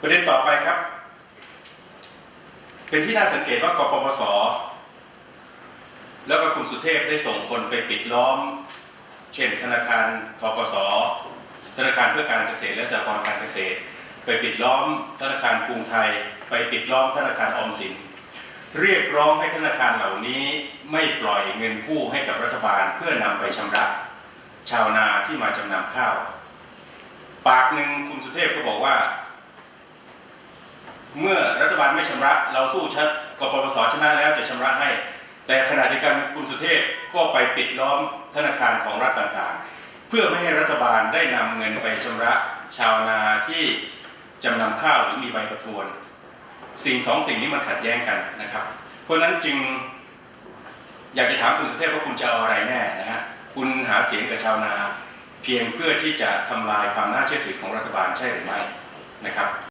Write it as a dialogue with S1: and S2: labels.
S1: ประเด็นต่อไปครับ เป็นที่น่าสังเกตว่ากปปส แล้วก็คุณสุเทพได้ส่งคนไปปิดล้อม เช่น ธนาคารทกสธนาคารเพื่อการเกษตรและสหกรณ์การเกษตร ไปปิดล้อมธนาคารกรุงไทย ไปปิดล้อมธนาคารออมสิน เรียกร้องให้ธนาคารเหล่านี้ไม่ปล่อยเงินกู้ให้กับรัฐบาลเพื่อนำไปชำระชาวนาที่มาจำนำข้าว ปากหนึ่งคุณสุเทพก็บอกว่า เมื่อรัฐบาลไม่ชำระ เราสู้ชัดกปปสชนะแล้วจะชำระให้ แต่ขณะเดียวกันคุณสุเทพก็ไปปิดล้อมธนาคารของรัฐต่างๆ เพื่อไม่ให้รัฐบาลได้นำเงินไปชำระชาวนาที่จำนำข้าวหรือมีใบประทวน สิ่งสองสิ่งนี้มันขัดแย้งกันนะครับ เพราะฉะนั้นจึงอยากจะถามคุณสุเทพว่าคุณจะเอาอะไรแน่นะฮะคุณหาเสียงกับชาวนา เพียงเพื่อที่จะทำลายความน่าเชื่อถือของรัฐบาลใช่หรือไม่นะครับ